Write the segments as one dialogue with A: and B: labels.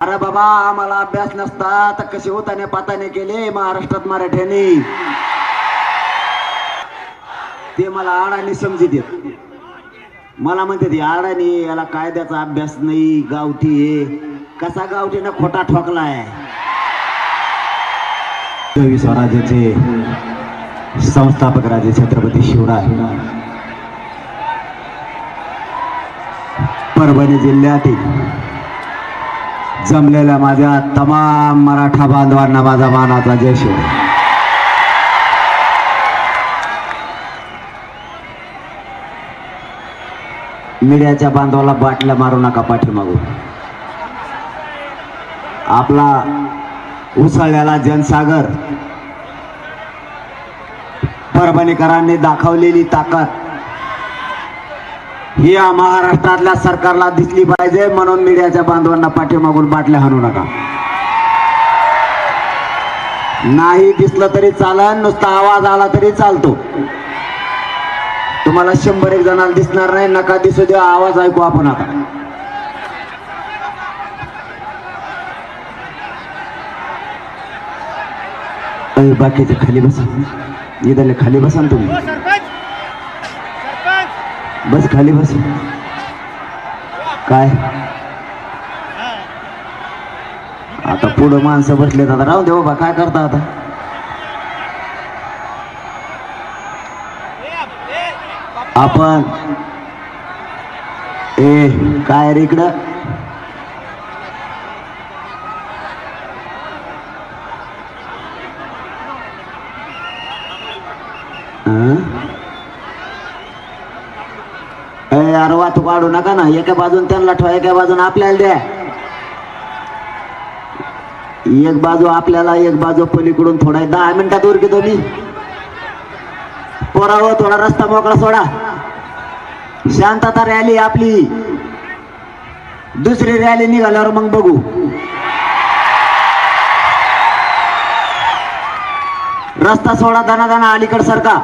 A: अरे बाबा आम्हाला अभ्यास नसता. तर कसे होताने पाताने केले महाराष्ट्रात मराठ्याने? ते मला आडाने समजी देत. मला म्हणते आडाने याला कायद्याचा अभ्यास नाही गावठी आहे. कसा गावठीनं खोटा ठोकलाय? देवी स्वराज्याचे संस्थापक राजे छत्रपती शिवराय. परभणी जिल्ह्यातील जमलेल्या माझ्या तमाम मराठा बांधवांना माझा मानाचा जय शिवराय मीडियाच्या बांधवाला बाटल्या मारू नका पाठीमागू आपला उसळलेला जनसागर परभणीकरांनी दाखवलेली ताकद ही या महाराष्ट्रातल्या सरकारला दिसली पाहिजे म्हणून मीडियाच्या बांधवांना पाठीमागून बाटल्या हाणू नका. नाही दिसलं तरी चालन नुसता आवाज आला तरी चालतो. तुम्हाला शंभर एक जणांना दिसणार नाही नका दिसू द्या आवाज ऐकू आपण आता. बाकीचे खाली बसा. इथले खाली बसा तुम्ही. बस खाली बस. काय? आता पुढं माणसं बसले आता. राहू दे बाबा काय करता आता? आपण ए काय रे इकडं हं? हात पाडू नका ना. एका बाजून त्यांना ठेवा एका बाजून आपल्याला द्या. एक बाजू आपल्याला एक बाजू पलीकडून थोडा दहा मिनिटात उर घेतो मी पोरावर थोडा रस्ता मोकळा सोडा. शांतता रॅली आपली. दुसरी रॅली निघाल्यावर मग बघू. रस्ता सोडा दना दाना अलीकड सरका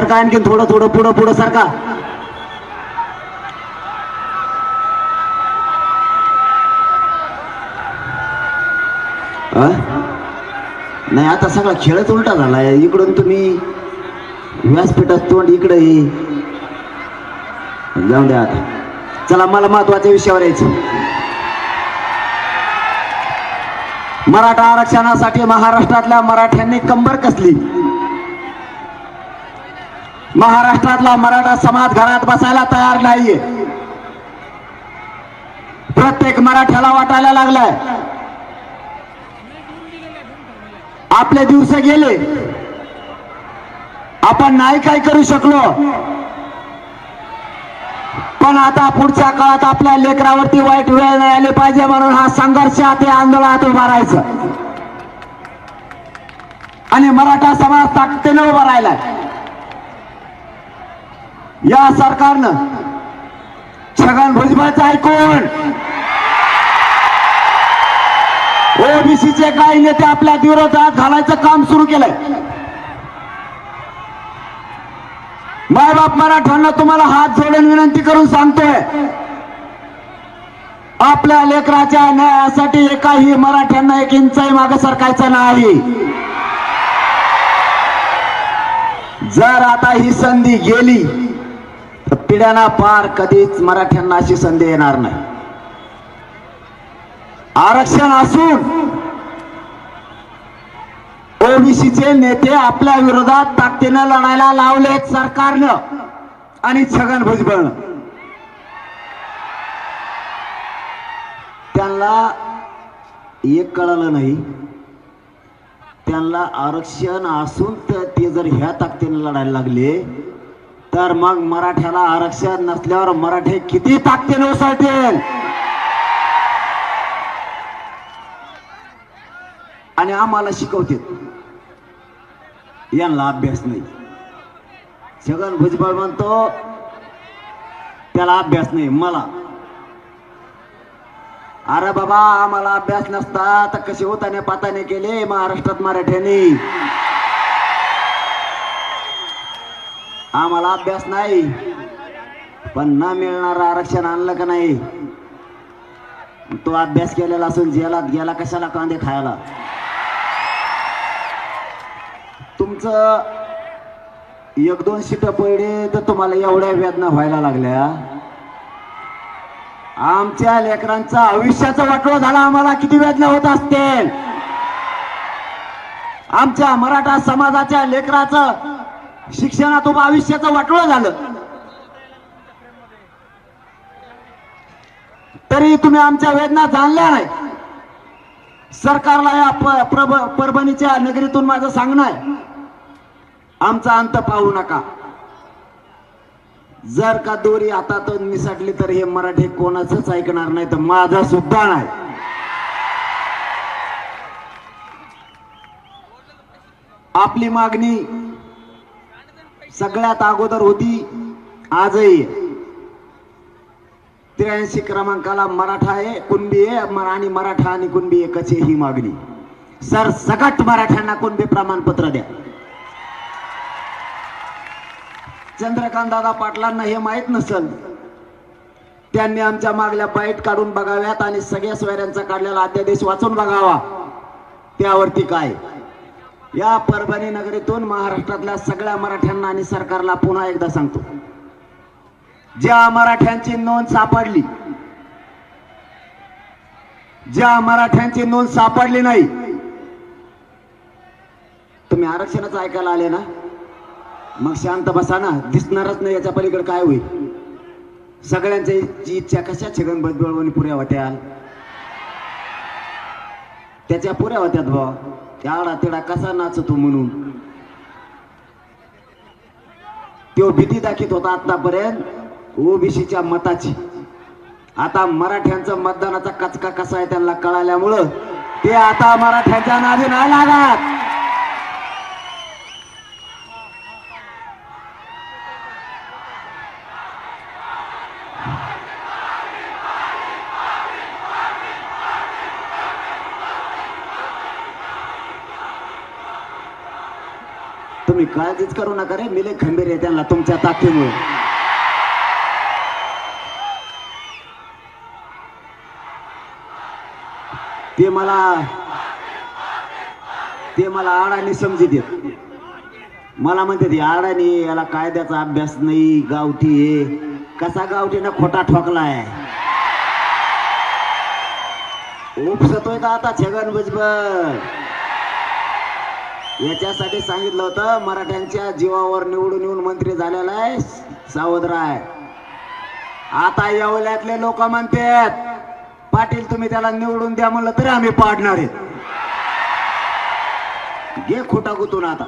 A: सरका आणखी थोडं थोडं पुढं पुढं सरका नाही आता सगळा खेळच उलटा झालाय इकडून तुम्ही व्यासपीठात तोंड इकडे जाऊन द्या आता. चला मला महत्त्वाच्या विषयावर यायचं. मराठा आरक्षणासाठी महाराष्ट्रातल्या मराठ्यांनी कंबर कसली? महाराष्ट्रातला मराठा समाज घरात बसायला तयार नाहीये. प्रत्येक मराठ्याला वाटायला लागलाय. आपले दिवस गेले. आपण नाही काय करू शकलो. पण आता पुढच्या काळात आपल्या लेकरावरती वाईट वेळ नाही आले पाहिजे म्हणून हा संघर्ष ते आंदोलनात उभा राहायचं. आणि मराठा समाज ताकदीनं उभा राहिलाय. या सरकारनं छगन भुजबळचं ऐकून ओबीसीचे काही नेते आपल्या विरोधात घालायचं काम सुरू केलंय. मायबाप मराठ्यांना तुम्हाला हात जोडून विनंती करून सांगतोय आपल्या लेकराच्या न्यायासाठी एकाही मराठ्यांना एक इंचही मागे सरकायचं नाही. जर आता ही संधी गेली पिढ्यांना पार कधीच मराठ्यांना अशी संधी येणार नाही. आरक्षण असून ओबीसीचे नेते आपल्या विरोधात ताकदीनं लढायला लावलेत सरकारनं आणि छगन भुजबळ. त्यांना एक कळालं नाही. त्यांना आरक्षण असून तर ते जर ह्या ताकदीनं लढायला लागले तर मग मराठ्याला आरक्षण नसल्यावर मराठे किती ताकदीने उसळतील आणि आम्हाला शिकवते यांना अभ्यास नाही. छगन भुजबळ म्हणतो त्याला अभ्यास नाही मला. अरे बाबा आम्हाला अभ्यास नसता तर कसे होताने पाताने केले महाराष्ट्रात मराठ्यांनी? आम्हाला अभ्यास नाही. पण न मिळणारं आरक्षण आणलं का नाही? तो अभ्यास केलेला असून जेलात गेला कशाला कांदे खायला? तुमचं एक दोन सीट पडले तर तुम्हाला एवढ्या वेदना व्हायला लागल्या. आमच्या लेकरांचा आयुष्याचा वाटवा झाला आम्हाला. किती वेदना होत असतील? आमच्या मराठा समाजाच्या लेकराचं शिक्षणातून आयुष्याचं वाटोळ झालं. तरी तुम्ही आमच्या वेदना जाणल्या नाही. सरकारला या प्रभ परभणीच्या नगरीतून माझं सांगणं आहे. आमचा अंत पाहू नका. जर का दोरी हातातून निसटली तर हे मराठी कोणाचंच ऐकणार नाही तर माझा सुद्धा नाही. आपली मागणी सगळ्यात अगोदर होती. आजही त्र्याऐंशी क्रमांकाला मराठा आहे कुणबी आहे आणि मराठा आणि कुणबी एकच ही मागणी. सर सगट मराठ्यांना कुणबी प्रमाणपत्र द्या. चंद्रकांत दादा पाटलांना हे माहीत नसल त्यांनी आमच्या मागल्या बाईट काढून बघाव्यात आणि सगळ्या सोयऱ्यांचा काढलेला अध्यादेश वाचून बघावा. त्यावरती काय? या परभणी नगरीतून महाराष्ट्रातल्या सगळ्या मराठ्यांना आणि सरकारला पुन्हा एकदा सांगतो. ज्या मराठ्यांची नोंद सापडली ज्या मराठ्यांची नोंद सापडली नाही तुम्ही आरक्षणाचं ऐकायला आले ना? मग शांत बसा ना दिसणारच नाही याच्या पलीकडे काय होईल? सगळ्यांची इच्छा कशा छगन भुजबळ पुऱ्या होत्या? त्याच्या पुऱ्या होत्यात भावा. त्याडा तेडा कसा नाचतो म्हणून? तो भीती दाखित होता आतापर्यंत ओबीसीच्या मताची. आता मराठ्यांचं मतदानाचा कचका कसा आहे त्यांना कळाल्यामुळं ते आता मराठ्यांच्या नादी नाही लागत. तुम्ही काळजीच करू नका रे. मिले खंबीर आहे त्यांना तुमच्या ताकदीमुळे. ते मला ते मला आडानी समजी देत मला म्हणते ते आडानी याला कायद्याचा अभ्यास नाही गावठी आहे. कसा गावठीनं खोटा ठोकलाय? उपसतोय का आता छगन भुजबळ. याच्यासाठी सांगितलं होतं मराठ्यांच्या जीवावर निवडून येऊन मंत्री झालेला आहे सावधराय. आता येवल्यातले लोक म्हणतात पाटील तुम्ही त्याला निवडून द्या म्हणलं तरी आम्ही पाडणार आहे. घे खोटा गुतून आता.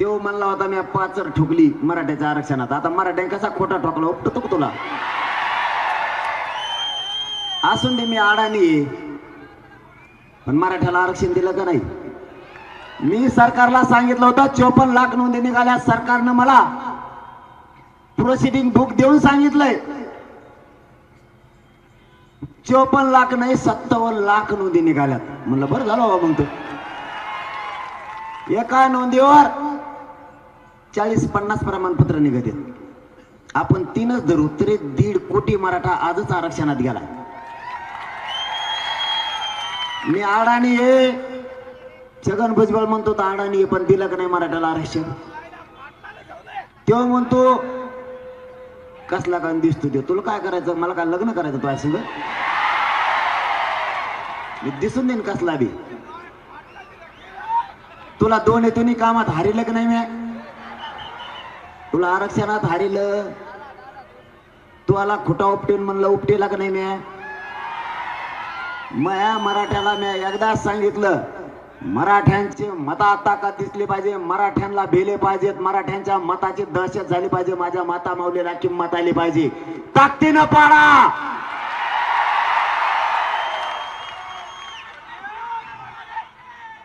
A: तो म्हणला होता मी पाचर ठोकली मराठ्याच्या आरक्षणात. आता मराठ्याने कसा खोटा ठोकला उपटतो तुला? असून दे मी अडाणी पण मराठ्याला आरक्षण दिलं का नाही? मी सरकारला सांगितलं होतं चोपन्न लाख नोंदी निघाल्या सरकारनं मला प्रोसिडिंग बुक देऊन सांगितलंय. चोपन्न लाख नाही सत्तावन्न लाख नोंदी निघाल्यात. म्हणलं बरं झालं बाबा मग तो. एका नोंदीवर चाळीस पन्नास प्रमाणपत्र निघत आपण तीनच धरू तरी दीड कोटी मराठा आजच आरक्षणात गेला मी अडाणी आहे. छगन भुजबळ म्हणतो तर अडाणी पण दिलं का नाही मराठ्याला आरक्षण. तेव्हा म्हणतो कसला कान दिसतो ते? तुला काय करायचं? मला काय लग्न करायचं तुझ्या संग? मी दिसून देईन कसला बी. तुला दोन येतून कामात हारिलं की नाही मी? तुला आरक्षणात हारिलं. तुला खुटा उपटेन म्हणलं उपटेला का नाही मी? मया मराठ्याला मी एकदाच सांगितलं मराठ्यांचे मता ताकद दिसली पाहिजे मराठ्यांना भेले पाहिजेत मराठ्यांच्या मताची दहशत झाली पाहिजे माझ्या माता माऊलीला किंमत आली पाहिजे. ताकदीनं पाडा!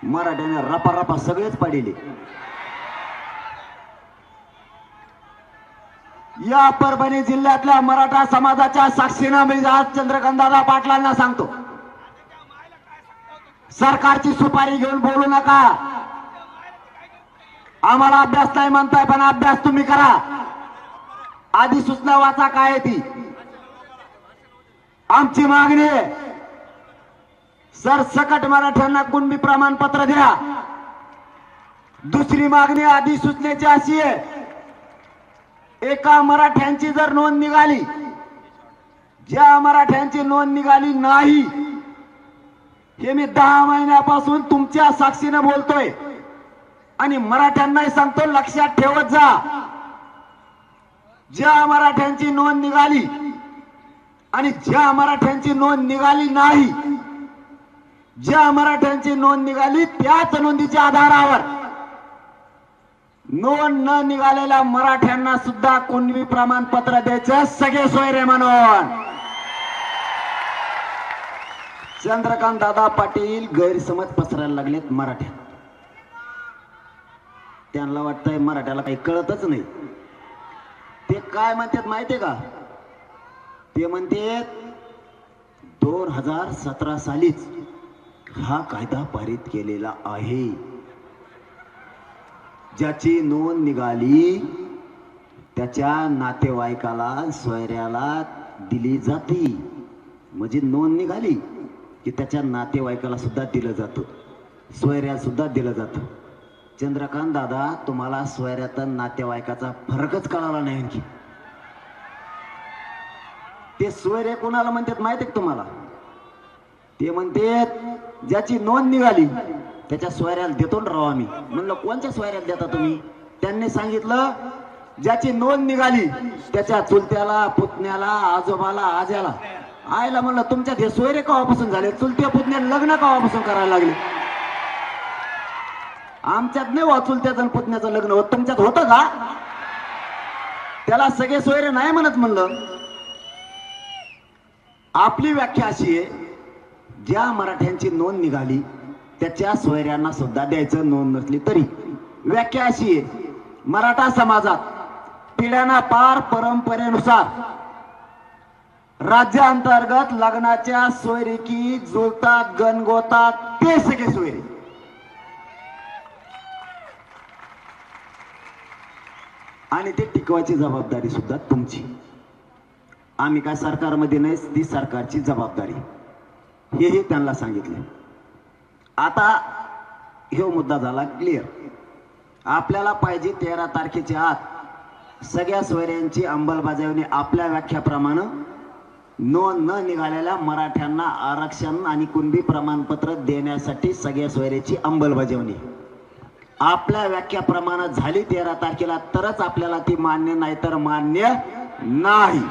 A: मराठ्याने रपा रपा सगळेच पाडिले. या परभणी जिल्ह्यातल्या मराठा समाजाच्या साक्षीनं मी आज चंद्रकांतदादा पाटलांना सांगतो. सरकारची सुपारी घेऊन बोलू नका. आम्हाला अभ्यास नाही म्हणताय पण अभ्यास तुम्ही करा. अधिसूचना वाचा काय ती? आमची मागणी सर सकट मराठ्यांना कुणबी प्रमाणपत्र द्या. दुसरी मागणी अधिसूचनेची अशी आहे. एका मराठ्यांची जर नोंद निघाली ज्या मराठ्यांची नोंद निघाली नाही हे मी दहा महिन्यापासून तुमच्या साक्षीनं बोलतोय. आणि मराठ्यांनाही सांगतो लक्षात ठेवत जा. ज्या मराठ्यांची नोंद निघाली आणि ज्या मराठ्यांची नोंद निघाली नाही ज्या मराठ्यांची नोंद निघाली त्याच नोंदीच्या आधारावर. नोंद न निघालेल्या मराठ्यांना सुद्धा कुणबी प्रमाणपत्र द्यायचं सगळे सोयरे म्हणून. चंद्रकांत दादा पाटील गैरसमज पसरायला लागलेत मराठ्यात. त्यांना वाटतंय मराठ्याला काही कळतच नाही. ते काय म्हणतात माहितीये का? ते म्हणते दोन हजार सतरा सालीच हा कायदा पारित केलेला आहे. ज्याची नोंद निघाली त्याच्या नातेवाईकाला सोयऱ्याला दिली जाते. म्हणजे नोंद निघाली. की त्याच्या नातेवाईकाला सुद्धा दिलं जातं. सोयऱ्याला सुद्धा दिलं जातं. चंद्रकांत दादा तुम्हाला सोयऱ्यात नातेवाईकाचा फरकच कळाला नाही आणखी. ते सोयरे कोणाला म्हणतात माहीत आहे तुम्हाला? ते म्हणते ज्याची नोंद निघाली त्याच्या सोयऱ्याला देतो ना राव आम्ही. म्हणलं कोणत्या सोयऱ्याला देता तुम्ही? त्यांनी सांगितलं ज्याची नोंद निघाली त्याच्या चुलत्याला पुतण्याला आजोबाला आज्याला. आईला म्हणलं तुमच्यात हे सोयरे कवापासून झाले? चुलत्या पुतण्या लग्न कवापासून करायला लागले? आमच्यात नाही वा चुलत्याचं आणि पुतण्याचं लग्न होत. तुमच्यात होतं का? त्याला सगळे सोयरे नाही म्हणत म्हणलं. आपली व्याख्या अशी आहे ज्या मराठ्यांची नोंद निघाली त्याच्या सोयऱ्यांना सुद्धा द्यायचं नोंद नसली तरी. व्याख्या अशी आहे मराठा समाजात पिढ्यांना पार परंपरेनुसार राज्याअंतर्गत लग्नाच्या सोयरिकी जुळतात गणगोतात ते सगळे सोयरे. आणि ते टिकवायची जबाबदारी सुद्धा तुमची. आम्ही काय सरकारमध्ये नाही ती सरकारची जबाबदारी. हेही त्यांना सांगितले आता हे मुद्दा झाला क्लिअर आपल्याला पाहिजे तेरा तारखेच्या आत सगळ्या सोयऱ्यांची अंमलबजावणी आपल्या व्याख्याप्रमाणे नोंद न निघालेल्या मराठ्यांना आरक्षण आणि कुणबी प्रमाणपत्र देण्यासाठी सगळ्या सोयऱ्याची अंमलबजावणी. आपल्या व्याख्याप्रमाणे झाली तेरा तारखेला तरच आपल्याला ती मान्य नाही तर मान्य नाही.